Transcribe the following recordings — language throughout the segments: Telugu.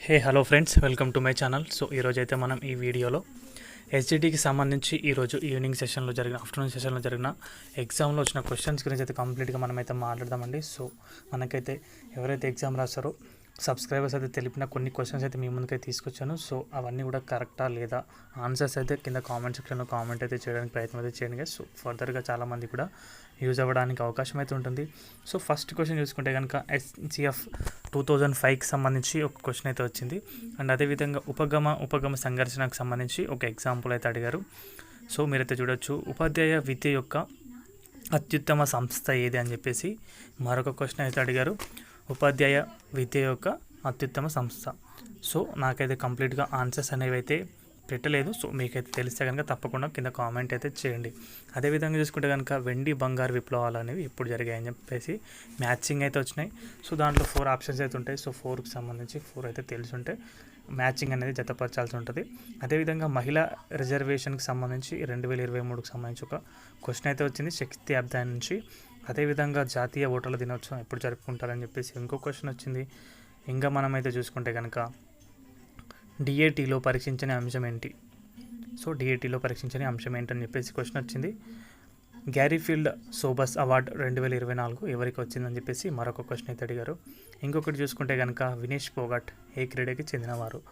Hey hello friends welcome to my channel so ఈరోజైతే మనం ఈ వీడియోలో ఎస్జిటికి సంబంధించి ఈరోజు ఈవినింగ్ సెషన్లో జరిగిన ఆఫ్టర్నూన్ సెషన్లో జరిగిన ఎగ్జామ్లో వచ్చిన క్వశ్చన్స్ గురించి అయితే కంప్లీట్గా మనమైతే మాట్లాడదామండి. సో మనకైతే ఎవరైతే ఎగ్జామ్ రాస్తారో సబ్స్క్రైబర్స్ అయితే తెలిపిన కొన్ని క్వశ్చన్స్ అయితే మీ ముందుకైతే తీసుకొచ్చాను. సో అవన్నీ కూడా కరెక్టా లేదా? ఆన్సర్స్ అయితే కింద కామెంట్ సెక్షన్లో కామెంట్ అయితే చేయడానికి ప్రయత్నం అయితే చేయండి కదా సో ఫర్దర్గా చాలామంది కూడా యూజ్ అవ్వడానికి అవకాశం అయితే ఉంటుంది. సో ఫస్ట్ క్వశ్చన్ చూసుకుంటే కనుక ఎస్సిఎఫ్ టూ థౌజండ్ ఫైవ్కి సంబంధించి ఒక క్వశ్చన్ అయితే వచ్చింది. అండ్ అదేవిధంగా ఉపగమ ఉపగమ సంఘర్షణకు సంబంధించి ఒక ఎగ్జాంపుల్ అయితే అడిగారు. సో మీరైతే చూడొచ్చు. ఉపాధ్యాయ విద్య యొక్క అత్యుత్తమ సంస్థ ఏది అని చెప్పేసి మరొక క్వశ్చన్ అయితే అడిగారు. ఉపాధ్యాయ విద్య యొక్క అత్యుత్తమ సంస్థ. సో నాకైతే కంప్లీట్గా ఆన్సర్స్ అనేవి అయితే పెట్టలేదు. సో మీకైతే తెలిస్తే కనుక తప్పకుండా కింద కామెంట్ అయితే చేయండి. అదేవిధంగా చూసుకుంటే కనుక వెండి బంగారు విప్లవాలు అనేవి ఎప్పుడు జరిగాయని చెప్పేసి మ్యాచింగ్ అయితే వచ్చినాయి. సో దాంట్లో ఫోర్ ఆప్షన్స్ అయితే ఉంటాయి. సో ఫోర్కి సంబంధించి ఫోర్ అయితే తెలిసి ఉంటే మ్యాచింగ్ అనేది జతపరచాల్సి ఉంటుంది. అదేవిధంగా మహిళా రిజర్వేషన్కి సంబంధించి రెండు వేల ఇరవై మూడుకి సంబంధించి ఒక క్వశ్చన్ అయితే వచ్చింది. శక్తి అధ్యాయం నుంచి. అదేవిధంగా జాతీయ ఓటర్ల దినోత్సవం ఎప్పుడు జరుపుకుంటారని చెప్పేసి ఇంకో క్వశ్చన్ వచ్చింది. ఇంకా మనమైతే చూసుకుంటే కనుక డిఏటీలో పరీక్షించని అంశం ఏంటి? సో డిఏటీలో పరీక్షించని అంశం ఏంటని చెప్పేసి క్వశ్చన్ వచ్చింది. గ్యారీఫీల్డ్ సోబస్ అవార్డ్ రెండు వేల ఇరవై నాలుగు ఎవరికి వచ్చిందని చెప్పేసి మరొక క్వశ్చన్ అయితే అడిగారు. ఇంకొకటి చూసుకుంటే కనుక వినేష్ పోగట్ ఏ క్రీడకి చెందినవారు?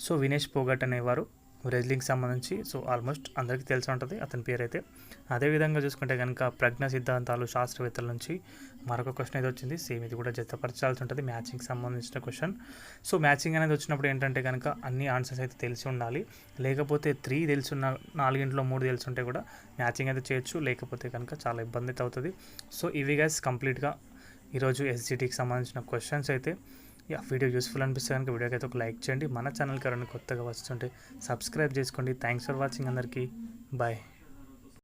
సో వినేష్ పోగట్ అనేవారు రెజ్లింగ్కి సంబంధించి సో ఆల్మోస్ట్ అందరికీ తెలిసి ఉంటుంది అతని పేరు అయితే అదేవిధంగా చూసుకుంటే కనుక ప్రజ్ఞ సిద్ధాంతాలు శాస్త్రవేత్తల నుంచి మరొక క్వశ్చన్ అయితే వచ్చింది. సేమ్ ఇది కూడా జతపరచాల్సి ఉంటుంది మ్యాచింగ్కి సంబంధించిన క్వశ్చన్ సో మ్యాచింగ్ అనేది వచ్చినప్పుడు ఏంటంటే కనుక అన్ని ఆన్సర్స్ అయితే తెలిసి ఉండాలి. లేకపోతే త్రీ తెలుసున్న నాలుగింట్లో మూడు తెలిసి ఉంటే కూడా మ్యాచింగ్ అయితే చేయొచ్చు. లేకపోతే కనుక చాలా ఇబ్బంది అయితే అవుతుంది. సో ఇవి గైస్ కంప్లీట్గా ఈరోజు ఎస్జిటికి సంబంధించిన క్వశ్చన్స్ అయితే యా వీడియో యూస్ఫుల్ అనిపిస్తే కనుక వీడియోకి అయితే ఒక లైక్ చేయండి. మన ఛానల్ కరెంట్ కొత్తగా వస్తుంటే సబ్స్క్రైబ్ చేసుకోండి. థ్యాంక్స్ ఫర్ వాచింగ్ అందరికీ. బాయ్